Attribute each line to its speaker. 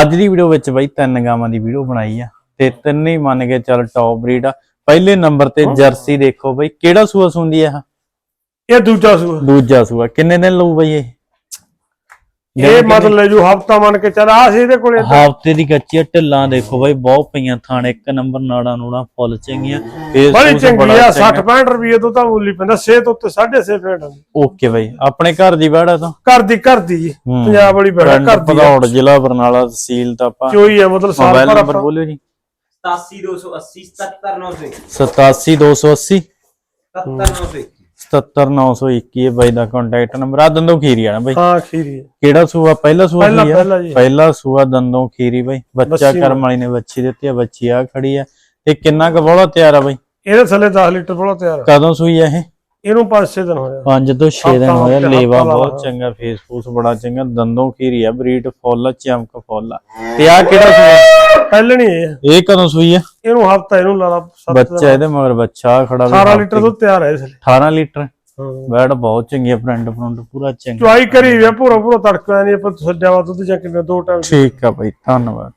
Speaker 1: ਅੱਜ ਦੀ ਵੀਡੀਓ ਵਿੱਚ ਬਾਈ ਤਿੰਨ ਗਾਵਾਂ ਦੀ ਵੀਡੀਓ ਬਣਾਈ ਆ ਤੇ ਤਿੰਨੇ ਹੀ ਮੰਨ ਕੇ ਚੱਲ ਟੌਪ ਬਰੀਡ ਆ। ਪਹਿਲੇ ਨੰਬਰ ਤੇ ਜਰਸੀ ਦੇਖੋ ਬਾਈ ਕਿਹੜਾ ਸੂਆ ਸੁੰਦੀ ਆ
Speaker 2: ਇਹ ਦੂਜਾ ਸੂਆ।
Speaker 1: ਦੂਜਾ ਸੂਆ। ਕਿੰਨੇ ਦਿਨ ਲਊ ਬਾਈ ਇਹ?
Speaker 2: ਇਹ ਮਤਲਬ ਜੋ ਹਫਤਾ ਮੰਨ ਕੇ ਚੱਲ ਆ ਸੀ ਇਹਦੇ ਕੋਲੇ
Speaker 1: ਹਫ਼ਤੇ ਦੀ ਕੱਚੀ ਆ, ਢਿੱਲਾਂ ਦੇਖੋ ਬਾਈ ਬਹੁਤ ਪਈਆਂ ਥਾਣੇ ਇੱਕ ਨੰਬਰ ਨਾੜਾ ਨੂੜਾ ਫੁੱਲ ਚੰਗੀਆਂ।
Speaker 2: ਬੜੀ ਚੰਗੀ
Speaker 1: ਬੜਾ
Speaker 2: ਆ
Speaker 1: ਚੰਗਾ।
Speaker 2: 60 65 ਰੁਪਏ ਤੋਂ ਤਾਂ ਮੁੱਲ ਪੈਂਦਾ 6 ਤੋਂ ਉੱਤੇ 6.5 ਫੇਟ
Speaker 1: ਓਕੇ ਬਾਈ ਆਪਣੇ ਘਰ ਦੀ ਬਾੜਾ ਤਾਂ?
Speaker 2: ਘਰ ਦੀ ਘਰ ਦੀ ਜੀ
Speaker 1: ਹੂੰ।
Speaker 2: ਪੰਜਾਬ ਵਾਲੀ ਬੜਾ
Speaker 1: ਪਿੰਡ
Speaker 2: ਘਰ ਦੀ ਆ।
Speaker 1: ਭਦੌੜ ਜ਼ਿਲ੍ਹਾ ਬਰਨਾਲਾ ਤਹਿਸੀਲ ਤਾਂ ਆਪਾਂ
Speaker 2: ਚੋਈ ਆ ਮਤਲਬ ਸਾਲ
Speaker 1: ਮੋਬਾਈਲ
Speaker 2: ਭਰ
Speaker 1: ਨੰਬਰ
Speaker 2: ਆਪਾਂ
Speaker 1: ਬੋਲਿਓ ਜੀ।
Speaker 3: 87280 77900
Speaker 1: 87280
Speaker 3: 77900
Speaker 1: 77921 ਇਹ ਬਾਈ ਦਾ ਕੰਟੈਕਟ ਨੰਬਰ ਆ ਦੰਦੋ ਖੀਰੀ ਆ ਨਾ ਬਾਈ।
Speaker 2: ਹਾਂ ਖੀਰੀ ਹੈ।
Speaker 1: ਕਿਹੜਾ ਸੂਆ? ਪਹਿਲਾ ਸੂਆ
Speaker 2: ਪਹਿਲਾ- ਪਹਿਲਾ ਜੀ।
Speaker 1: ਪਹਿਲਾ ਸੂਆ ਦੰਦੋਂ ਖੀਰੀ ਬਾਈ। ਬੱਚਾ
Speaker 2: ਬੱਚੀ
Speaker 1: ਕਰਮ ਵਾਲੀ ਨੇ ਬੱਚੀ ਦਿੱਤੀ ਆ ਬੱਚੀ ਆ ਖੜੀ ਆ। ਇਹ ਕਿੰਨਾ ਕੁ ਬੋਲਾ ਤਿਆਰ ਆ ਬਾਈ?
Speaker 2: ਇਹਦੇ ਥੱਲੇ 10 ਲੀਟਰ ਬੋਲਾ ਤਿਆਰ ਆ।
Speaker 1: ਕਦੋਂ ਸੂਈ ਆ ਇਹ?
Speaker 2: ਇਹਨੂੰ 5-6 ਦਿਨ ਹੋਇਆ
Speaker 1: 5 ਤੋਂ 6 ਦਿਨ ਹੋਇਆ ਲੇਵਾ ਬਹੁਤ। ਚੰਗਾ ਫੇਸ ਫੂਸ ਬੜਾ ਚੰਗਾ ਦੰਦੋਂ ਖੀਰੀ ਆ ਬਰੀਡ ਫੁੱਲ ਚਮਕ ਫੁੱਲ ਤੇ ਆ ਕਿਹੜਾ ਸੂਆ
Speaker 2: ਪਹਿਲੇ ਨਹੀਂ ਇਹ।
Speaker 1: ਇਹ ਕਦੋਂ ਸੂਈ ਆ?
Speaker 2: ਇਹਨੂੰ ਹਫਤਾ ਇਹਨੂੰ ਲਾ ਲਾ
Speaker 1: ਬੱਚਾ ਇਹਦੇ ਮਗਰ ਬੱਚਾ ਖੜਾ ਵੀ
Speaker 2: 18 ਲੀਟਰ ਤੋਂ ਤਿਆਰ ਹੈ ਇਸ ਲਈ
Speaker 1: 18 ਲੀਟਰ? ਬੈਡ ਬਹੁਤ ਚੰਗੀ ਆ ਫਰੰਟ ਫਰੰਟ ਪੂਰਾ ਚੰਗਾ।
Speaker 2: ਚੁਆਈ ਕਰੀ ਵੀ ਆ, ਪੂਰਾ ਪੂਰਾ ਤੜਕਾ ਨਹੀਂ ਆਪਾਂ ਛੱਡਿਆ ਵਾ ਦੁੱਧ ਜਾਂ ਕਿੰਨੇ ਦੋ ਟਾਈਮ।
Speaker 1: ਠੀਕ ਆ ਬਾਈ ਧੰਨਵਾਦ।